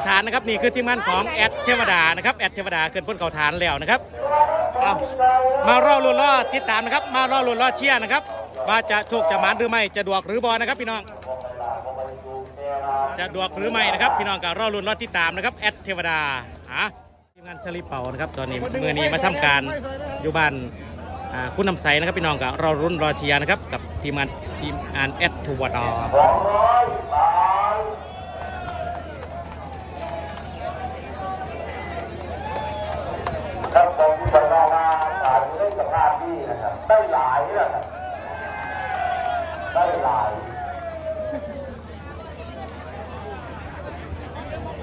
ขาฐานนะครับนี่คือทีมงานของแอดเทวดานะครับแอดเทวดาเกินพ้นเขาฐานแล้วนะครับเอามารอลุ้นรอติดตามนะครับ มารอลุ้นรอเชียร์นะครับว่าจะโชคจะหมานหรือไม่จะดวกหรือบอนะครับพี่น้องจะดวกหรือไม่นะครับ พี่น้องก็รอลุ้นรอติดตามนะครับแอดเทวดาอะทีมงานชลิเป่านะครับตอนนี้เมื่อนี้มาทำการอยู่บ้านคุณนำใสนะครับพี่น้องก็รอรุ้นรอเชียร์นะครับกับทีมงานทีมงานแอดเทวดา ได้หลายนะครับได้หลาย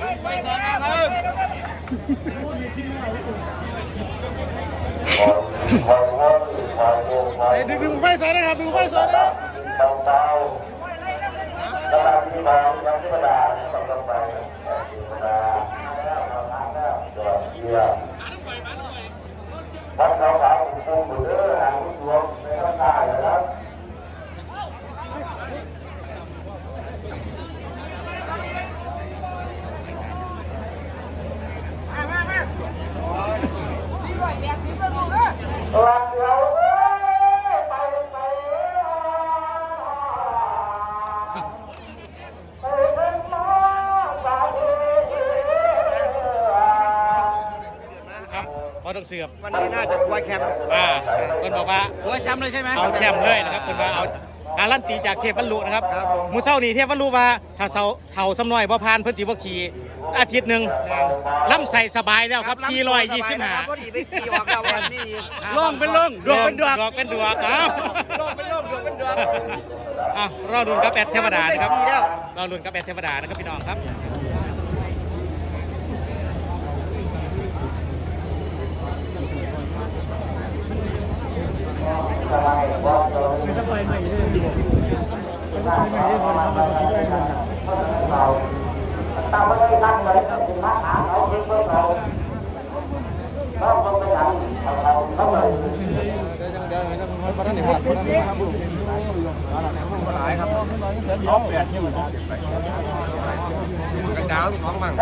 คอยวนคอยวนคอยดึงดึงไฟสายนะครับดึงไฟสายนะเบาเบาๆแล้วบางทีมองยังธรรมดาต้องลงไปธรรมดาแล้วเราทำแล้วจอดเยี่ยม วัดเขาขาวคุ้มบุเด้อหางดวงในข้างใต้นะครับ หลักเดียวเอ้ยไปไปไปเป็นน้องสาวเอ๋ย ครับพ อต้องเสือบวันนี้น่าจะตัวแคมป์อ่าคนบอกว่าหัวแชมป์เลยใช่ไหมเอาแชมป์เลยนะครับคนว่าเอาการลั่นตีจากเทพบรรลุนะครับครับผมมูเศร้านี่เทพบรรลุว่าถ้าเสาเท่าสำน้อยบ่พานเพิ่นสิบ่ขี่อาทิตย์หนึ่งล่ำใส่สบายแล้วครับขี่ร้อยยี่สิบห้าพอดีไปขี่ออกดาววันนี้ล่องเป็นล่องดวกเป็นดวกดวกเป็นดวกอ้าวล่องเป็นล่องดวงเป็นดวงอะรอดุนกับแอดเทวดานะครับดีแล้วรอดุนกับแอดเทวดานะครับพี่น้องครับ จะไปใหม่เลยดีกว่าจะไปใหม่เลยพอทำมาคิดได้เงินตามไม่ได้ตั้งเลยต้องถึงมาหาเขาเพิ่มเพิ่มเราต้องต้องไปหลังเขาเขาเขาเลย หลายครับล้อแปดเนี่ยเหมือนกันกระจายสองบัง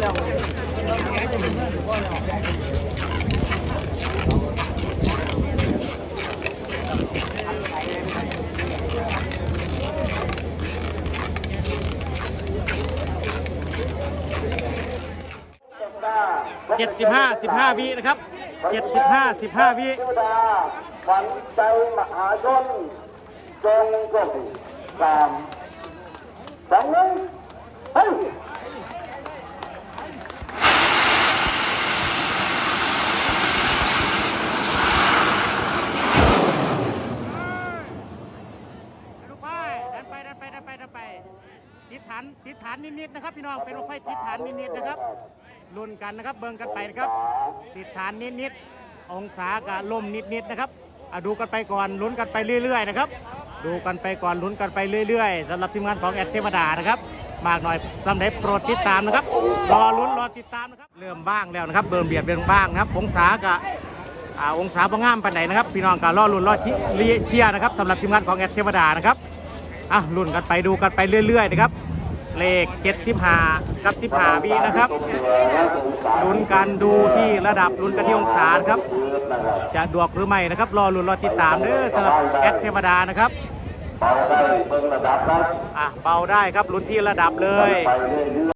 แล้วเจ็ดสิบห้าสิบห้าวินะครับเจ็ดสิบห้าสิบห้าวิวดาฝันใจมหาชนจงกบสามสองหนึ่งเฮ้ย ลูกไปดันไปดันไปดันไปดันไป ติดฐานติดฐานนิดๆนะครับ พี่น้องเป็นรถไฟติดฐานนิดๆนะครับลุ้นกันนะครับเบิ่งกันไปนะครับ ติดฐานนิดๆองศากับลมนิดๆนะครับอะดูกันไปก่อนลุ้นกันไปเรื่อย ๆ นะครับ ดูกันไปก่อนลุ้นกันไปเรื่อย ๆสำหรับทีมงานของแอดเทวดานะครับมากหน่อยสำเร็จโปรดติดตามนะครับ รอลุ้นรอติดตามนะครับ เริ่มบ้างแล้วนะครับเริ่มเบียดเบียนบ้างนะครับ องศากับอ่าองศาประงามปานไหนนะครับ พี่น้องก็รอลุ้นรอเชียร์นะครับสำหรับทีมงานของแอดเทวดานะครับ อะลุ้นกันไปดูกันไปเรื่อย ๆ นะครับ เลข75กับ15วีนะครับลุ้นกันดูที่ระดับลุ้นกันที่องศานะครับ จะดวกหรือไม่นะครับ รอลุ้นรอติดตามเด้อสำหรับแอดเทวดานะครับเบาได้เบิ่งระดับนะอะเบาได้ครับลุ้นที่ระดับเลยไปเรื่อยๆ